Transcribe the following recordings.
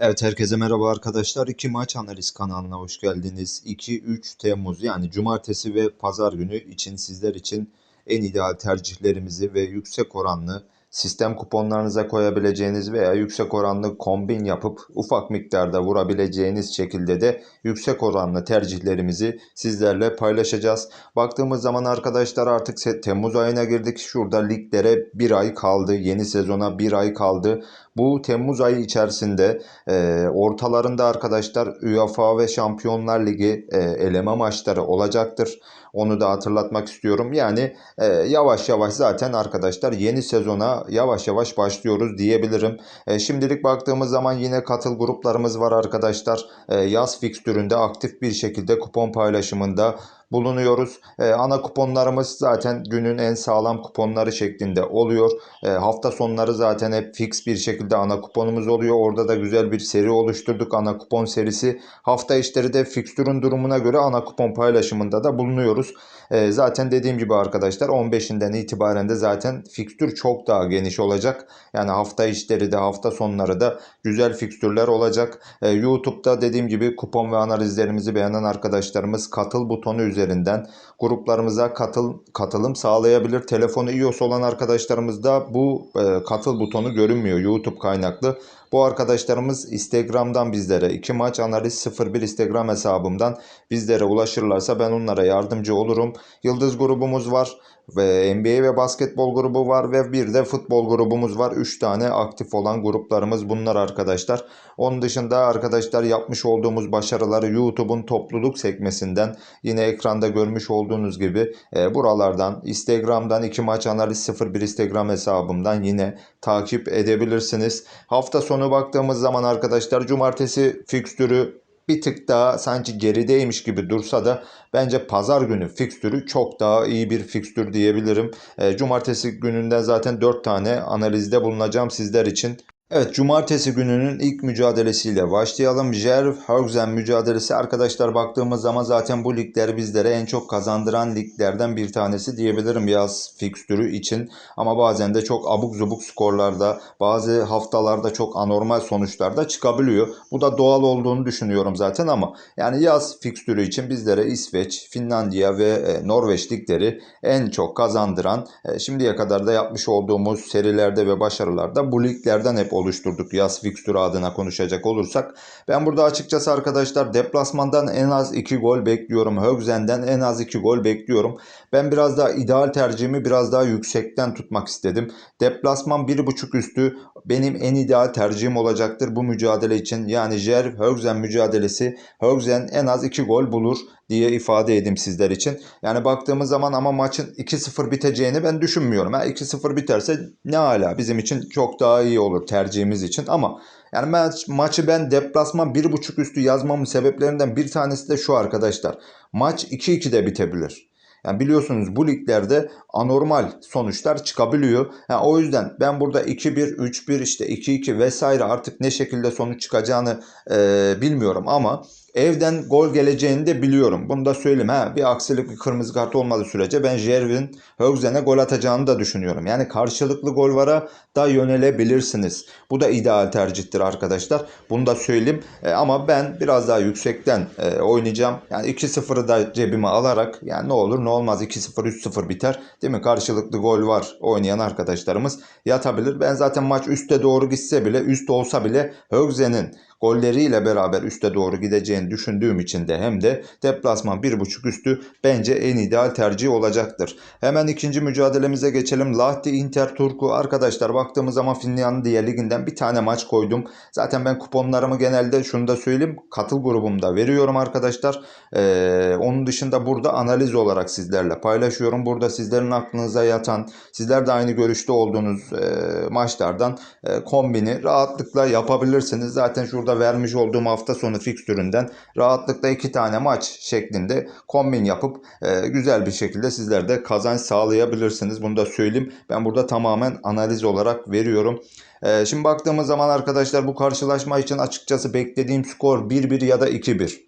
Evet herkese merhaba arkadaşlar. İki maç analiz kanalına hoş geldiniz. 2-3 Temmuz yani cumartesi ve pazar günü için sizler için en ideal tercihlerimizi ve yüksek oranlı sistem kuponlarınıza koyabileceğiniz veya yüksek oranlı kombin yapıp ufak miktarda vurabileceğiniz şekilde de yüksek oranlı tercihlerimizi sizlerle paylaşacağız. Baktığımız zaman arkadaşlar artık Temmuz ayına girdik. Şurada liglere bir ay kaldı. Yeni sezona bir ay kaldı. Bu Temmuz ayı içerisinde e, ortalarında arkadaşlar UEFA ve Şampiyonlar Ligi e, eleme maçları olacaktır. Onu da hatırlatmak istiyorum. Yani e, yavaş yavaş zaten arkadaşlar yeni sezona yavaş yavaş başlıyoruz diyebilirim. E, şimdilik baktığımız zaman yine katıl gruplarımız var arkadaşlar. E, yaz fikstüründe aktif bir şekilde kupon paylaşımında bulunuyoruz. E, ana kuponlarımız zaten günün en sağlam kuponları şeklinde oluyor. E, hafta sonları zaten hep fix bir şekilde ana kuponumuz oluyor. Orada da güzel bir seri oluşturduk. Ana kupon serisi. Hafta içleri de fikstürün durumuna göre ana kupon paylaşımında da bulunuyoruz. E, zaten dediğim gibi arkadaşlar 15'inden itibaren de zaten fikstür çok daha geniş olacak. Yani hafta içleri de hafta sonları da güzel fikstürler olacak. E, YouTube'da dediğim gibi kupon ve analizlerimizi beğenen arkadaşlarımız katıl butonu üzerinden gruplarımıza katıl katılım sağlayabilir. Telefonu iOS olan arkadaşlarımızda bu e, katıl butonu görünmüyor YouTube kaynaklı. Bu arkadaşlarımız Instagram'dan bizlere iki maç analiz 01 Instagram hesabımdan bizlere ulaşırlarsa ben onlara yardımcı olurum. Yıldız grubumuz var ve NBA ve basketbol grubu var ve bir de futbol grubumuz var. 3 tane aktif olan gruplarımız bunlar arkadaşlar. Onun dışında arkadaşlar yapmış olduğumuz başarıları YouTube'un topluluk sekmesinden yine ekranda görmüş olduğunuz gibi e, buralardan Instagram'dan iki maç analiz 01 Instagram hesabımdan yine takip edebilirsiniz. Hafta sonu baktığımız zaman arkadaşlar cumartesi fikstürü bir tık daha sanki gerideymiş gibi dursa da bence pazar günü fikstürü çok daha iyi bir fikstür diyebilirim. E, cumartesi gününden zaten 4 tane analizde bulunacağım sizler için. Evet cumartesi gününün ilk mücadelesiyle başlayalım. Jerv Hörgzen mücadelesi arkadaşlar baktığımız zaman zaten bu ligler bizlere en çok kazandıran liglerden bir tanesi diyebilirim yaz fikstürü için. Ama bazen de çok abuk zubuk skorlarda bazı haftalarda çok anormal sonuçlarda çıkabiliyor. Bu da doğal olduğunu düşünüyorum zaten ama yani yaz fikstürü için bizlere İsveç, Finlandiya ve e, Norveç ligleri en çok kazandıran e, şimdiye kadar da yapmış olduğumuz serilerde ve başarılarda bu liglerden hep oluşturduk yaz fikstürü adına konuşacak olursak. Ben burada açıkçası arkadaşlar deplasmandan en az 2 gol bekliyorum. Högzen'den en az 2 gol bekliyorum. Ben biraz daha ideal tercihimi biraz daha yüksekten tutmak istedim. Deplasman 1.5 üstü benim en ideal tercihim olacaktır bu mücadele için. Yani Jerv Högzen mücadelesi Högzen en az 2 gol bulur diye ifade edeyim sizler için. Yani baktığımız zaman ama maçın 2-0 biteceğini ben düşünmüyorum. Ha, 2-0 biterse ne hala bizim için çok daha iyi olur tercihimiz için ama yani maç, maçı ben deplasman 1.5 üstü yazmamın sebeplerinden bir tanesi de şu arkadaşlar. Maç 2-2 de bitebilir. Yani biliyorsunuz bu liglerde anormal sonuçlar çıkabiliyor. Yani o yüzden ben burada 2-1, 3-1 işte 2-2 vesaire artık ne şekilde sonuç çıkacağını e, bilmiyorum ama evden gol geleceğini de biliyorum. Bunu da söyleyeyim. Ha, bir aksilik bir kırmızı kart olmadığı sürece ben Jervin Högzen'e gol atacağını da düşünüyorum. Yani karşılıklı gol vara da yönelebilirsiniz. Bu da ideal tercihtir arkadaşlar. Bunu da söyleyeyim. E, ama ben biraz daha yüksekten e, oynayacağım. Yani 2-0'ı da cebime alarak yani ne olur ne olmaz 2-0 3-0 biter. Değil mi? Karşılıklı gol var oynayan arkadaşlarımız yatabilir. Ben zaten maç üste doğru gitse bile üst olsa bile Högzen'in golleriyle beraber üste doğru gideceğini düşündüğüm için de hem de deplasman 1.5 üstü bence en ideal tercih olacaktır. Hemen ikinci mücadelemize geçelim. Lahti Inter Turku arkadaşlar baktığımız zaman Finlandiya liginden bir tane maç koydum. Zaten ben kuponlarımı genelde şunu da söyleyeyim katıl grubumda veriyorum arkadaşlar. Ee, onun dışında burada analiz olarak sizlerle paylaşıyorum. Burada sizlerin aklınıza yatan sizler de aynı görüşte olduğunuz e, maçlardan e, kombini rahatlıkla yapabilirsiniz. Zaten şurada burada vermiş olduğum hafta sonu fikstüründen rahatlıkla iki tane maç şeklinde kombin yapıp e, güzel bir şekilde sizler de kazanç sağlayabilirsiniz. Bunu da söyleyeyim. Ben burada tamamen analiz olarak veriyorum. E, şimdi baktığımız zaman arkadaşlar bu karşılaşma için açıkçası beklediğim skor 1-1 ya da 2-1.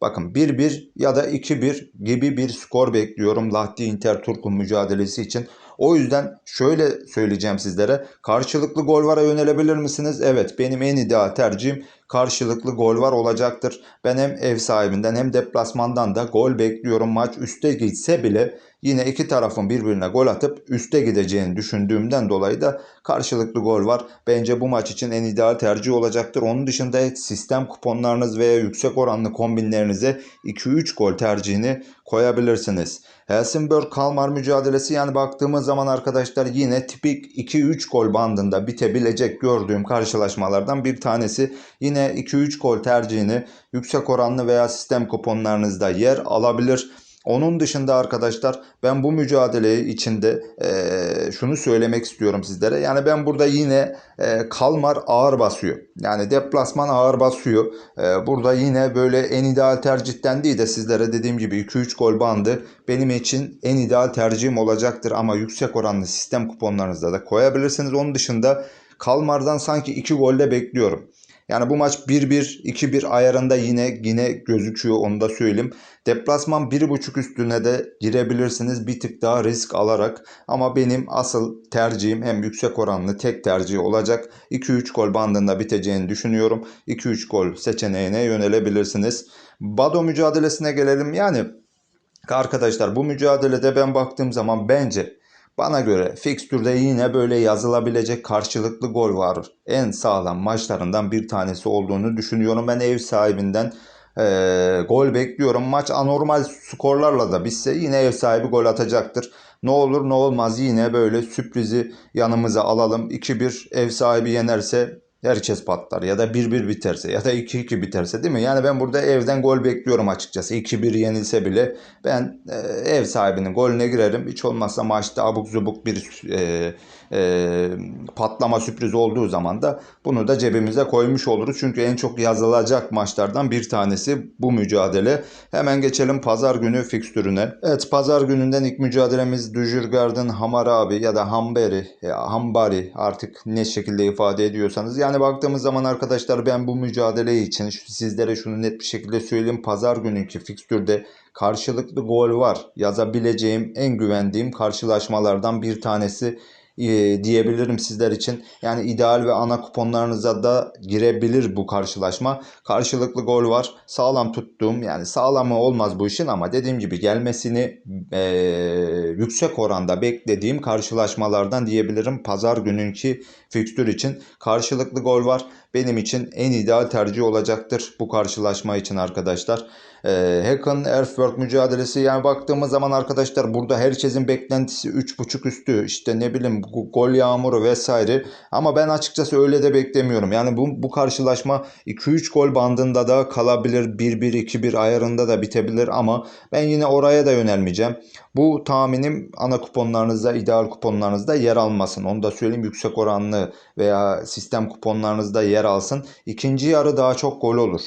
Bakın 1-1 ya da 2-1 gibi bir skor bekliyorum Lahti Inter Turku mücadelesi için. O yüzden şöyle söyleyeceğim sizlere. Karşılıklı gol vara yönelebilir misiniz? Evet benim en ideal tercihim karşılıklı gol var olacaktır. Ben hem ev sahibinden hem deplasmandan da gol bekliyorum. Maç üste gitse bile yine iki tarafın birbirine gol atıp üste gideceğini düşündüğümden dolayı da karşılıklı gol var. Bence bu maç için en ideal tercih olacaktır. Onun dışında sistem kuponlarınız veya yüksek oranlı kombinlerinize 2-3 gol tercihini koyabilirsiniz. Helsingborg Kalmar mücadelesi yani baktığımız zaman arkadaşlar yine tipik 2-3 gol bandında bitebilecek gördüğüm karşılaşmalardan bir tanesi. Yine 2-3 gol tercihini yüksek oranlı veya sistem kuponlarınızda yer alabilir. Onun dışında arkadaşlar ben bu mücadele içinde e, şunu söylemek istiyorum sizlere. Yani ben burada yine e, Kalmar ağır basıyor. Yani deplasman ağır basıyor. E, burada yine böyle en ideal tercihten değil de sizlere dediğim gibi 2-3 gol bandı benim için en ideal tercihim olacaktır. Ama yüksek oranlı sistem kuponlarınızda da koyabilirsiniz. Onun dışında Kalmar'dan sanki 2 golde bekliyorum. Yani bu maç 1-1, 2-1 ayarında yine yine gözüküyor onu da söyleyeyim. Deplasman 1.5 üstüne de girebilirsiniz bir tık daha risk alarak. Ama benim asıl tercihim hem yüksek oranlı tek tercih olacak. 2-3 gol bandında biteceğini düşünüyorum. 2-3 gol seçeneğine yönelebilirsiniz. Bado mücadelesine gelelim. Yani arkadaşlar bu mücadelede ben baktığım zaman bence bana göre fikstürde yine böyle yazılabilecek karşılıklı gol var. En sağlam maçlarından bir tanesi olduğunu düşünüyorum. Ben ev sahibinden e, gol bekliyorum. Maç anormal skorlarla da bitse yine ev sahibi gol atacaktır. Ne olur ne olmaz yine böyle sürprizi yanımıza alalım. 2-1 ev sahibi yenerse herkes patlar ya da 1-1 biterse ya da 2-2 biterse değil mi? Yani ben burada evden gol bekliyorum açıkçası. 2-1 yenilse bile ben e, ev sahibinin golüne girerim. Hiç olmazsa maçta abuk zubuk bir e, e, patlama sürpriz olduğu zaman da bunu da cebimize koymuş oluruz. Çünkü en çok yazılacak maçlardan bir tanesi bu mücadele. Hemen geçelim pazar günü fikstürüne. Evet pazar gününden ilk mücadelemiz Dujurgard'ın Hamarabi ya da Hamberi, ya Hambari artık ne şekilde ifade ediyorsanız. Yani baktığımız zaman arkadaşlar ben bu mücadele için sizlere şunu net bir şekilde söyleyeyim. Pazar gününkü fikstürde karşılıklı gol var yazabileceğim en güvendiğim karşılaşmalardan bir tanesi e, diyebilirim sizler için. Yani ideal ve ana kuponlarınıza da girebilir bu karşılaşma. Karşılıklı gol var. Sağlam tuttuğum yani sağlamı olmaz bu işin ama dediğim gibi gelmesini e, yüksek oranda beklediğim karşılaşmalardan diyebilirim. Pazar gününkü fikstür için karşılıklı gol var. Benim için en ideal tercih olacaktır bu karşılaşma için arkadaşlar. E, Hacken Earthwork mücadelesi yani baktığımız zaman arkadaşlar burada herkesin beklentisi 3.5 üstü işte ne bileyim gol yağmuru vesaire ama ben açıkçası öyle de beklemiyorum. Yani bu, bu karşılaşma 2-3 gol bandında da kalabilir 1-1-2-1 ayarında da bitebilir ama ben yine oraya da yönelmeyeceğim. Bu tahminim ana kuponlarınızda ideal kuponlarınızda yer almasın. Onu da söyleyeyim yüksek oranlı veya sistem kuponlarınızda yer alsın. İkinci yarı daha çok gol olur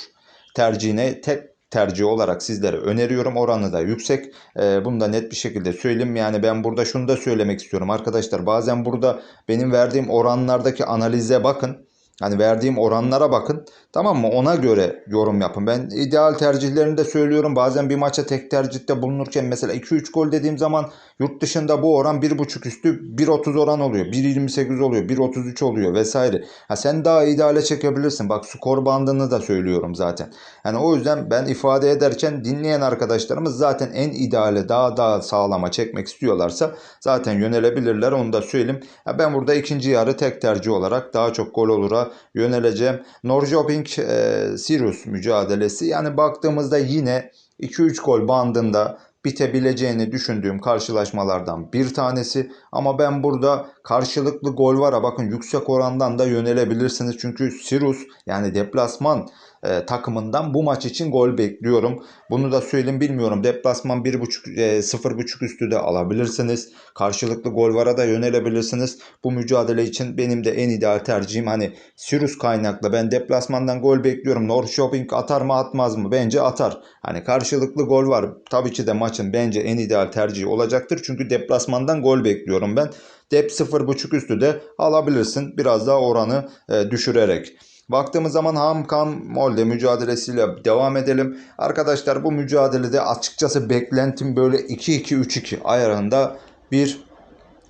tercihine tek tercih olarak sizlere öneriyorum. Oranı da yüksek. Ee, bunu da net bir şekilde söyleyeyim. Yani ben burada şunu da söylemek istiyorum arkadaşlar. Bazen burada benim verdiğim oranlardaki analize bakın. Hani verdiğim oranlara bakın. Tamam mı? Ona göre yorum yapın. Ben ideal tercihlerini de söylüyorum. Bazen bir maça tek tercihte bulunurken mesela 2-3 gol dediğim zaman yurt dışında bu oran 1.5 üstü 1.30 oran oluyor. 1.28 oluyor. 1.33 oluyor vesaire. Ha sen daha ideale çekebilirsin. Bak skor bandını da söylüyorum zaten. Yani o yüzden ben ifade ederken dinleyen arkadaşlarımız zaten en ideale daha daha sağlama çekmek istiyorlarsa zaten yönelebilirler. Onu da söyleyeyim. Ya ben burada ikinci yarı tek tercih olarak daha çok gol olura yöneleceğim. Norjoping e, Sirius mücadelesi. Yani baktığımızda yine 2-3 gol bandında bitebileceğini düşündüğüm karşılaşmalardan bir tanesi. Ama ben burada karşılıklı gol vara bakın yüksek orandan da yönelebilirsiniz. Çünkü Sirius yani deplasman e, takımından bu maç için gol bekliyorum. Bunu da söyleyeyim bilmiyorum. Deplasman 1.5 e, 0.5 üstü de alabilirsiniz. Karşılıklı gol vara da yönelebilirsiniz. Bu mücadele için benim de en ideal tercihim hani Sirius kaynaklı ben deplasmandan gol bekliyorum. Norrköping atar mı atmaz mı? Bence atar. Hani karşılıklı gol var. Tabii ki de maçın bence en ideal tercihi olacaktır. Çünkü deplasmandan gol bekliyorum ben. Dep 0.5 üstü de alabilirsin. Biraz daha oranı e, düşürerek. Baktığımız zaman Hamkan Molde mücadelesiyle devam edelim. Arkadaşlar bu mücadelede açıkçası beklentim böyle 2-2-3-2 ayarında bir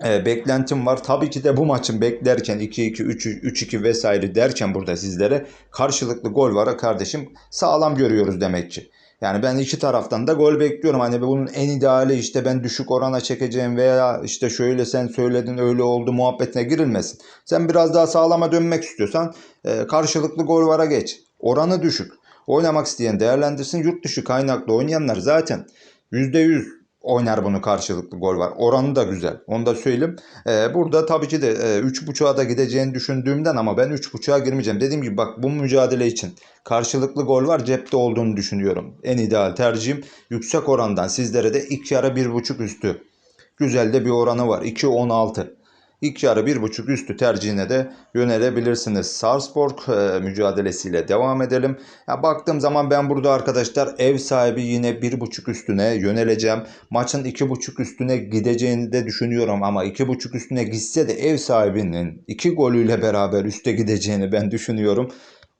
e, beklentim var. Tabii ki de bu maçın beklerken 2-2, 3-2 vesaire derken burada sizlere karşılıklı gol var kardeşim sağlam görüyoruz demek ki. Yani ben iki taraftan da gol bekliyorum. Hani bunun en ideali işte ben düşük orana çekeceğim veya işte şöyle sen söyledin öyle oldu muhabbetine girilmesin. Sen biraz daha sağlama dönmek istiyorsan e, karşılıklı gol vara geç. Oranı düşük. Oynamak isteyen değerlendirsin. Yurt dışı kaynaklı oynayanlar zaten %100 oynar bunu karşılıklı gol var. Oranı da güzel. Onu da söyleyeyim. Ee, burada tabii ki de e, 3.5'a da gideceğini düşündüğümden ama ben 3.5'a girmeyeceğim. Dediğim gibi bak bu mücadele için karşılıklı gol var cepte olduğunu düşünüyorum. En ideal tercihim yüksek orandan sizlere de 2 ara 1.5 üstü. Güzel de bir oranı var. 2.16. İlk yarı 1.5 üstü tercihine de yönelebilirsiniz. Sarpsborg e, mücadelesiyle devam edelim. Ya baktığım zaman ben burada arkadaşlar ev sahibi yine 1.5 üstüne yöneleceğim. Maçın 2.5 üstüne gideceğini de düşünüyorum ama 2.5 üstüne gitse de ev sahibinin 2 golüyle beraber üste gideceğini ben düşünüyorum.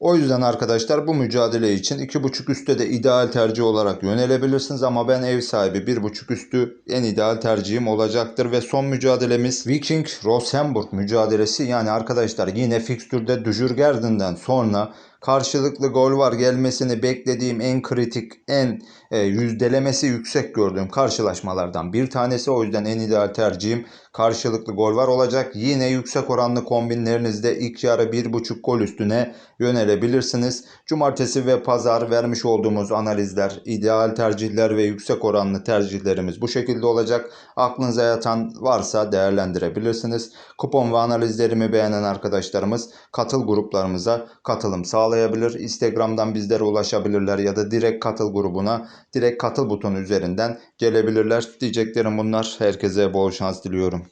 O yüzden arkadaşlar bu mücadele için 2.5 üstte de ideal tercih olarak yönelebilirsiniz. Ama ben ev sahibi 1.5 üstü en ideal tercihim olacaktır. Ve son mücadelemiz Viking Rosenborg mücadelesi. Yani arkadaşlar yine fikstürde Dujurgardен'den sonra karşılıklı gol var gelmesini beklediğim en kritik en e, yüzdelemesi yüksek gördüğüm karşılaşmalardan bir tanesi o yüzden en ideal tercihim karşılıklı gol var olacak. Yine yüksek oranlı kombinlerinizde ilk yarı 1.5 gol üstüne yönelebilirsiniz. Cumartesi ve pazar vermiş olduğumuz analizler, ideal tercihler ve yüksek oranlı tercihlerimiz bu şekilde olacak. Aklınıza yatan varsa değerlendirebilirsiniz. Kupon ve analizlerimi beğenen arkadaşlarımız katıl gruplarımıza katılım sağlayabilir. Instagram'dan bizlere ulaşabilirler ya da direkt katıl grubuna direkt katıl butonu üzerinden gelebilirler. Diyeceklerim bunlar. Herkese bol şans diliyorum.